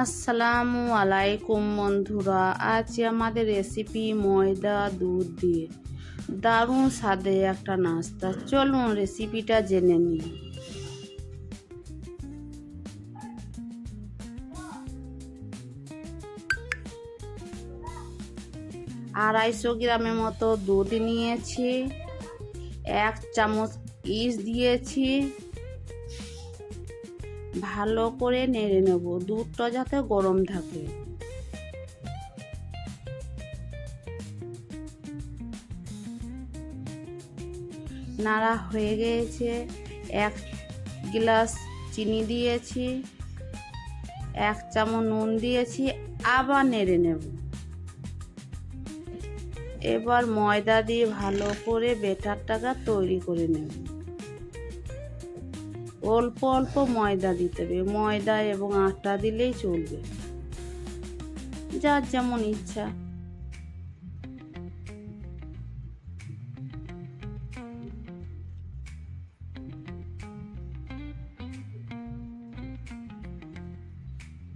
আসসালামু আলাইকুম বন্ধুরা, আজ আমাদের রেসিপি ময়দা দুধ দিয়ে। দারুণ স্বাদে একটা নাস্তা। চলুন রেসিপিটা জেনে নিই। আড়াইশো গ্রামের মতো দুধ নিয়েছি, এক চামচ ইস দিয়েছি ভালো করে নেড়ে নেব। দুধটা যাতে গরম থাকে। নাড়া হয়ে গিয়েছে এক গ্লাস চিনি দিয়েছি। এক চামচ নুন দিয়েছি। আবার নেড়ে নেব। এবার ময়দা দিয়ে ভালো করে বেটারটাকে তৈরি করে নেব। অল্প অল্প ময়দা দিতে হবে। ময়দা এবং আটা দিলেই চলবে। যার যেমন ইচ্ছা।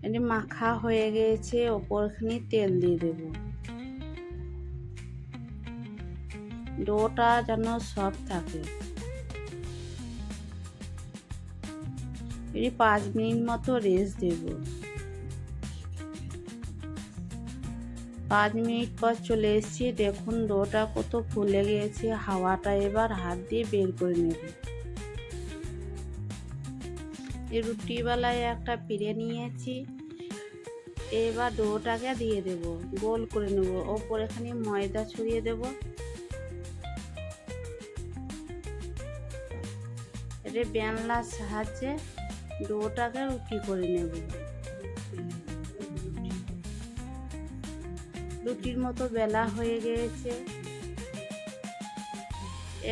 এটি মাখা হয়ে গিয়েছে ওপরখানি তেল দিয়ে দেব। ডোটা যেন সব থাকে। এটি পাঁচ মিনিট মতো রেস্ট দেব। পাঁচ মিনিট পর চলে এসেছি, দেখুন ডোটা কত ফুলে গিয়েছে, হাওয়াটা এবার হাত দিয়ে বের করে নেব। এই রুটিবেলায় একটা পিড়ে নিয়েছি, এবার ডোটাকে দিয়ে দেব, গোল করে নেব, ওপর এখানে ময়দা ছড়িয়ে দেব। এটা বেনলার সাহায্যে ডোটাকে রুটি করে নেব? রুটির মতো বেলা হয়ে গিয়েছে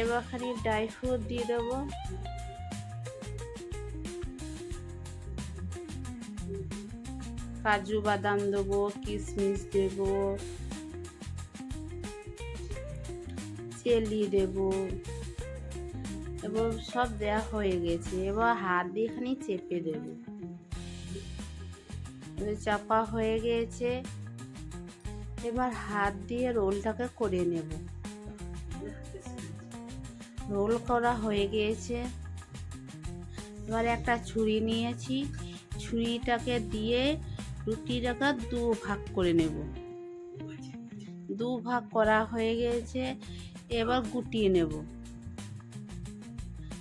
এবার খালি ড্রাই ফ্রুট দিয়ে দেব। কাজু বাদাম দেবো কিশমিশ দেব চেলি দেবো। এবং সব দেওয়া হয়ে গেছে। এবার হাত দিয়ে এখানে চেপে দেব। চাপা হয়ে গিয়েছে এবার হাত দিয়ে রোলটাকে করে নেব। রোল করা হয়ে গিয়েছে এবার একটা ছুরি নিয়েছি। ছুরিটাকে দিয়ে রুটিটাকে দু ভাগ করে নেব। দু ভাগ করা হয়ে গিয়েছে এবার গুটিয়ে নেব।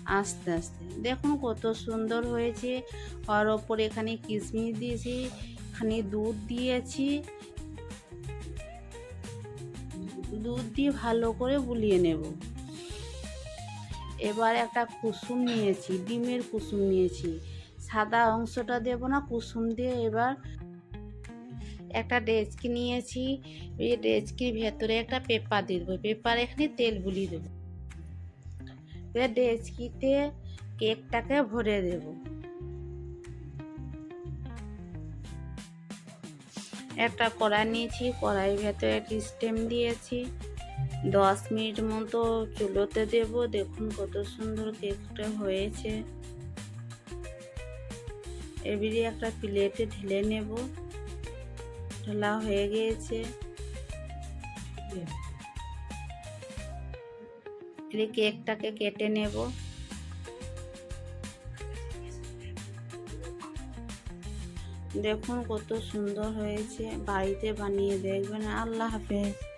আস্তে আস্তে। দেখুন কত সুন্দর হয়েছে। আর ওপরে এখানে কিশমিশ দিয়েছি, এখানে দুধ দিয়েছি। দুধ দিয়ে ভালো করে বুলিয়ে নেব। এবার একটা কুসুম নিয়েছি, ডিমের কুসুম নিয়েছি। সাদা অংশটা দেব না, কুসুম দিয়ে এবার একটা ডেচকি নিয়েছি। এই ডেচকির ভেতরে একটা পেপার দিয়ে দেবো। পেপার এখানে তেল বুলিয়ে দেবো। এবার ডেচকিতে কেকটাকে ভরে দেব। একটা কড়াই নিয়েছি, কড়াইয়ের ভেতরে একটি স্টেম দিয়েছি। দশ মিনিট মতো চুলোতে দেব, দেখুন কত সুন্দর কেকটা হয়েছে। এবারে একটা প্লেটে ঢেলে নেব। ঢালা হয়ে গিয়েছে। এই কেকটাকে কেটে নেব। দেখুন কত সুন্দর হয়েছে বাড়িতে বানিয়ে দেখবেন। আল্লাহ হাফেজ।